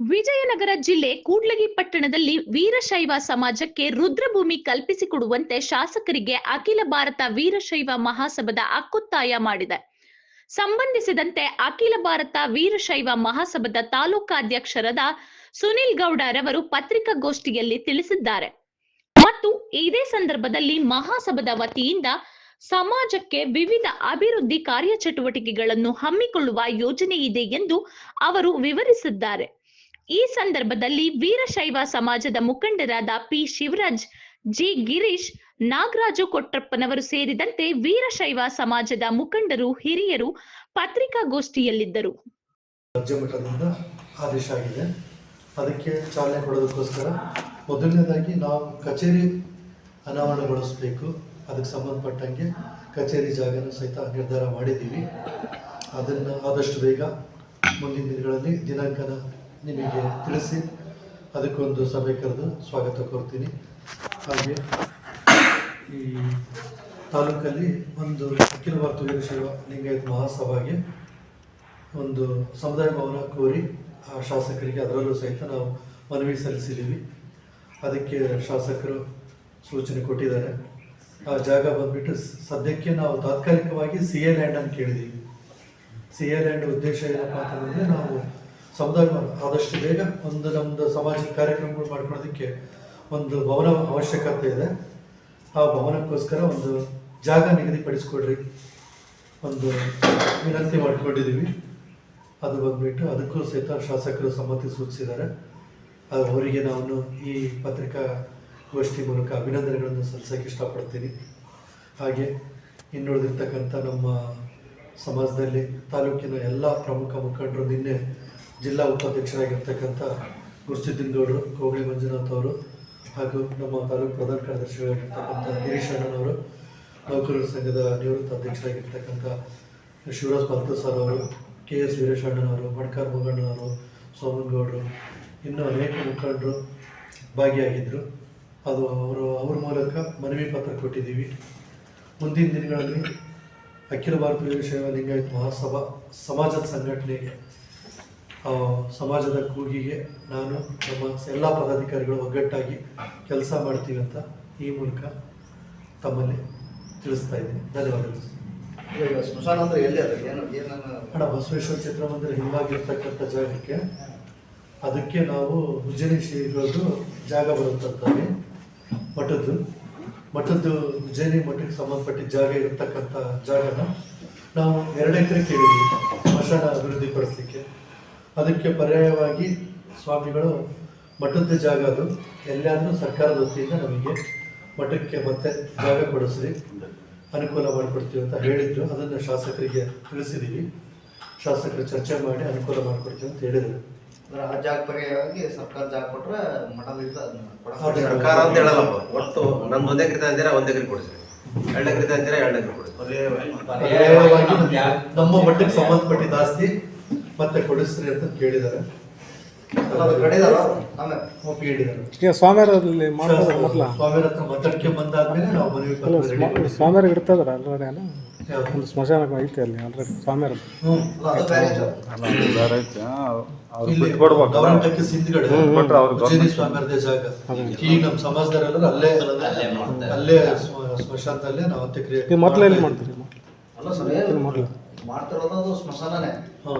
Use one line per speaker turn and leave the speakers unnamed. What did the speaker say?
ವಿಜಯನಗರ ಜಿಲ್ಲೆ ಕೂಡ್ಲಗಿ ಪಟ್ಟಣದಲ್ಲಿ ವೀರಶೈವ ಸಮಾಜಕ್ಕೆ ರುದ್ರಭೂಮಿ ಕಲ್ಪಿಸಿಕೊಡುವಂತೆ ಶಾಸಕರಿಗೆ ಅಖಿಲ ಭಾರತ ವೀರಶೈವ ಮಹಾಸಭದ ಹಕ್ಕೊತ್ತಾಯ ಮಾಡಿದೆ. ಸಂಬಂಧಿಸಿದಂತೆ ಅಖಿಲ ಭಾರತ ವೀರಶೈವ ಮಹಾಸಭದ ತಾಲೂಕಾಧ್ಯಕ್ಷರಾದ ಸುನಿಲ್ ಗೌಡರವರು ಪತ್ರಿಕಾಗೋಷ್ಠಿಯಲ್ಲಿ ತಿಳಿಸಿದ್ದಾರೆ. ಮತ್ತು ಇದೇ ಸಂದರ್ಭದಲ್ಲಿ ಮಹಾಸಭದ ವತಿಯಿಂದ ಸಮಾಜಕ್ಕೆ ವಿವಿಧ ಅಭಿವೃದ್ಧಿ ಕಾರ್ಯಚಟುವಟಿಕೆಗಳನ್ನು ಹಮ್ಮಿಕೊಳ್ಳುವ ಯೋಜನೆ ಇದೆ ಎಂದು ಅವರು ವಿವರಿಸಿದ್ದಾರೆ. ಈ ಸಂದರ್ಭದಲ್ಲಿ ವೀರಶೈವ ಸಮಾಜದ ಮುಖಂಡರಾದ ಪಿ ಶಿವರಾಜ್, ಜಿ ಗಿರೀಶ್, ನಾಗರಾಜು ಕೊಟ್ರಪ್ಪನವರು ಸೇರಿದಂತೆ ವೀರಶೈವ ಸಮಾಜದ ಮುಖಂಡರು, ಹಿರಿಯರು ಪತ್ರಿಕಾಗೋಷ್ಠಿಯಲ್ಲಿದ್ದರು.
ರಾಜ್ಯ ಮಟ್ಟದಿಂದ ಆದೇಶ ಆಗಿದೆ. ಅದಕ್ಕೆ ಚಾಲನೆ ಕೊಡೋದಕ್ಕೋಸ್ಕರ ಮೊದಲನೇದಾಗಿ ನಾವು ಕಚೇರಿ ಅನಾವರಣಗೊಳಿಸಬೇಕು ಅದಕ್ಕೆ ಸಂಬಂಧಪಟ್ಟಂಗೆ ಕಚೇರಿ ಜಾಗನ ಸಹಿತ ನಿರ್ಧಾರ ಮಾಡಿದ್ದೀವಿ. ಅದನ್ನು ಆದಷ್ಟು ಬೇಗ ಮುಂದಿನ ದಿನಗಳಲ್ಲಿ ದಿನಾಂಕನ ನಿಮಗೆ ತಿಳಿಸಿ ಅದಕ್ಕೊಂದು ಸಭೆ ಕರೆದು ಸ್ವಾಗತ ಕೋರ್ತೀನಿ. ಹಾಗೆ ಈ ತಾಲೂಕಲ್ಲಿ ಒಂದು ಅಖಿಲ ಭಾರತ ವೀರಶೈವ ಲಿಂಗಾಯತ ಮಹಾಸಭಾಗೆ ಒಂದು ಸಮುದಾಯ ಭವನ ಕೋರಿ ಆ ಶಾಸಕರಿಗೆ ಅದರಲ್ಲೂ ಸಹಿತ ನಾವು ಮನವಿ ಸಲ್ಲಿಸಿದ್ದೀವಿ. ಅದಕ್ಕೆ ಶಾಸಕರು ಸೂಚನೆ ಕೊಟ್ಟಿದ್ದಾರೆ. ಆ ಜಾಗ ಬಂದ್ಬಿಟ್ಟು ಸದ್ಯಕ್ಕೆ ನಾವು ತಾತ್ಕಾಲಿಕವಾಗಿ ಸಿ ಎ ಲ್ಯಾಂಡ್ ಅಂತ ಕೇಳಿದ್ದೀವಿ. ಸಿ ಎ ಲ್ಯಾಂಡ್ ಉದ್ದೇಶ ಏನಪ್ಪ ಅಂತಂದರೆ ನಾವು ಸಮುದಾಯ ಭವನ ಆದಷ್ಟು ಬೇಗ ಒಂದು ನಮ್ಮದು ಸಾಮಾಜಿಕ ಕಾರ್ಯಕ್ರಮಗಳು ಮಾಡ್ಕೊಳ್ಳೋದಕ್ಕೆ ಒಂದು ಭವನ ಅವಶ್ಯಕತೆ ಇದೆ. ಆ ಭವನಕ್ಕೋಸ್ಕರ ಒಂದು ಜಾಗ ನಿಗದಿಪಡಿಸ್ಕೊಡ್ರಿ. ಒಂದು ವಿನಂತಿ ಮಾಡ್ಕೊಂಡಿದ್ದೀವಿ ಅದು ಬಂದ್ಬಿಟ್ಟು ಅದಕ್ಕೂ ಸಹಿತ ಶಾಸಕರು ಸಮ್ಮತಿ ಸೂಚಿಸಿದ್ದಾರೆ. ಅವರಿಗೆ ನಾನು ಈ ಪತ್ರಿಕಾಗೋಷ್ಠಿ ಮೂಲಕ ಅಭಿನಂದನೆಗಳನ್ನು ಸಲ್ಲಿಸೋಕ್ಕೆ ಇಷ್ಟಪಡ್ತೀನಿ. ಹಾಗೆ ಇನ್ನುಳಿದಿರ್ತಕ್ಕಂಥ ನಮ್ಮ ಸಮಾಜದಲ್ಲಿ ತಾಲೂಕಿನ ಎಲ್ಲ ಪ್ರಮುಖ ಮುಖಂಡರು ನಿನ್ನೆ ಜಿಲ್ಲಾ ಉಪಾಧ್ಯಕ್ಷರಾಗಿರ್ತಕ್ಕಂಥ ಗುರುಸಿದ್ದಿನಗೌಡರು ಕೋಗಳಿ ಮಂಜುನಾಥ್ ಅವರು ಹಾಗೂ ನಮ್ಮ ತಾಲೂಕು ಪ್ರಧಾನ ಕಾರ್ಯದರ್ಶಿಗಳಾಗಿರ್ತಕ್ಕಂಥ ಗಿರೀಶ್ ಅಣ್ಣನವರು, ನೌಕರರ ಸಂಘದ ನಿವೃತ್ತ ಅಧ್ಯಕ್ಷರಾಗಿರ್ತಕ್ಕಂಥ ಶಿವರಾಜ್ ಪಾಲ್ತು ಸರ್ ಅವರು ಕೆ ಎಸ್ ವೀರೇಶಣ್ಣನವರು ಮಡ್ಕಾರ್ ಮುಗಣ್ಣನವರು ಸೋಮನಗೌಡರು ಇನ್ನೂ ಅನೇಕ ಮುಖಂಡರು ಭಾಗಿಯಾಗಿದ್ದರು. ಅದು ಅವರು, ಅವ್ರ ಮೂಲಕ ಮನವಿ ಪತ್ರ ಕೊಟ್ಟಿದ್ದೀವಿ. ಮುಂದಿನ ದಿನಗಳಲ್ಲಿ ಅಖಿಲ ಭಾರತ ವೀರಶೈವ ಲಿಂಗಾಯತ ಮಹಾಸಭಾ ಸಮಾಜದ ಸಂಘಟನೆಗೆ ಸಮಾಜದ ಕೂಗಿಗೆ ನಾನು ನಮ್ಮ ಎಲ್ಲ ಪದಾಧಿಕಾರಿಗಳು ಒಗ್ಗಟ್ಟಾಗಿ ಕೆಲಸ ಮಾಡ್ತೀವಿ ಅಂತ ಈ ಮೂಲಕ ತಮ್ಮಲ್ಲಿ ತಿಳಿಸ್ತಾ ಇದ್ದೀನಿ. ಧನ್ಯವಾದಗಳು.
ಸ್ಮಶಾನ ಅಂದರೆ ಎಲ್ಲಿ ಅದು? ಏನು ಏನನ್ನ?
ಬಸವೇಶ್ವರ ಚಿತ್ರಮಂದಿರ ಹಿಂಭಾಗಿರ್ತಕ್ಕಂಥ ಜಾಗಕ್ಕೆ ಅದಕ್ಕೆ ನಾವು ಉಜ್ಜನಿ ಶ್ರೀಗಳದ್ದು ಜಾಗ ಬರುತ್ತಂತಾರೆ ಮಠದ್ದು. ಮಠದ್ದು ಉಜ್ಜಯಿನಿ ಮಠಕ್ಕೆ ಸಂಬಂಧಪಟ್ಟ ಜಾಗ ಇರತಕ್ಕಂಥ ಜಾಗನ ನಾವು ಎರಡು ಎಕರೆ ಕೇಳಿದ್ವಿ ಸ್ಮಶಾನ ಅಭಿವೃದ್ಧಿ ಪಡಿಸ್ಲಿಕ್ಕೆ ಅದಕ್ಕೆ ಪರ್ಯಾಯವಾಗಿ ಸ್ವಾಮಿಗಳು ಮಠದ ಜಾಗ ಅದು. ಎಲ್ಲಾದರೂ ಸರ್ಕಾರದ ವತಿಯಿಂದ ನಮಗೆ ಮಠಕ್ಕೆ ಮತ್ತೆ ಜಾಗ ಕೊಡಿಸ್ರಿ. ಅನುಕೂಲ ಮಾಡಿಕೊಡ್ತೀವಿ ಅಂತ ಹೇಳಿದ್ರು. ಅದನ್ನು ಶಾಸಕರಿಗೆ ತಿಳಿಸಿದ್ದೀವಿ ಶಾಸಕರು ಚರ್ಚೆ ಮಾಡಿ ಅನುಕೂಲ ಮಾಡಿಕೊಡ್ತೀವಿ ಅಂತ ಹೇಳಿದರು.
ಅಂದ್ರೆ ಆ ಜಾಗ ಪರ್ಯಾಯವಾಗಿ ಸರ್ಕಾರ ಜಾಗ ಕೊಟ್ಟರೆ ಮಠದಿಂದ.
ಸರ್ಕಾರ ಅಂತ ಹೇಳಲ್ಲ ಒಟ್ಟು ನಮ್ದು ಒಂದೇ ಕೃತ ತಂದಿರ ಒಂದೇ ಎಕರೆ ಕೊಡಿಸ್ರಿ. ಎರಡು ಎಕರೆ ತಂದಿರ ಎರಡು ಎಕರೆ ಕೊಡಿಸ್ರಿ.
ಪರ್ಯಾಯವಾಗಿ ನಮ್ಮ ಮಠಕ್ಕೆ ಸಂಬಂಧಪಟ್ಟಿದ್ದ ಆಸ್ತಿ ಮತ್ತೆ ಕೊಡಿಸ್ರಿ ಅಂತ ಕೇಳಿದ್ದಾರೆ.
ಅಲ್ಲ,
ಸ್ವಾಮಿಯರಲ್ಲಿ ಮಾಡ್ತಾರೆ ಮೊದಲ.
ಸ್ವಾಮಿಯರ ಹತ್ರ ಬಂದಾದ್ಮೇಲೆ ನಾವು
ಅಲ್ಲ. ಸ್ವಾಮಿಯರಿಗೆ ಇರ್ತದ್ರ ಆಲ್ರೆಡಿ ಅಲ್ಲ? ಒಂದು ಸ್ಮಶಾನ ಐತಿ ಅಲ್ಲಿ ಆಲ್ರೆಡಿ ಸ್ವಾಮಿಯರ.
ಅಲ್ಲ, ಬೇರೆ ಜಾಗ.
ಇಲ್ಲಿ ಗೌರಮಠಕ್ಕೆ ಸಿಂಧಗಡೆ. ಉಜ್ಜಯಿನಿ ಸ್ವಾಮಿಯರದೇ ಜಾಗ. ಈಗ ನಮ್ಮ ಸಮಾಜದವರೆಲ್ಲರೂ ಅಲ್ಲೇ ಅಲ್ಲೇ ಸ್ಮ- ಸ್ಮಶಾನದಲ್ಲೇ ನಾವು ಅಂತ್ಯಕ್ರಿಯೆ
ನೀವು ಮೊದಲು ಎಲ್ಲಿ ಮಾಡ್ತೀರಿ
ಅಲ್ಲ ಸರ್
ಮೊದಲು.
ಮಾಡ್ತಿರೋದು ಅದು ಸ್ಮಶಾನನೇ.
ಹ್ಮ್.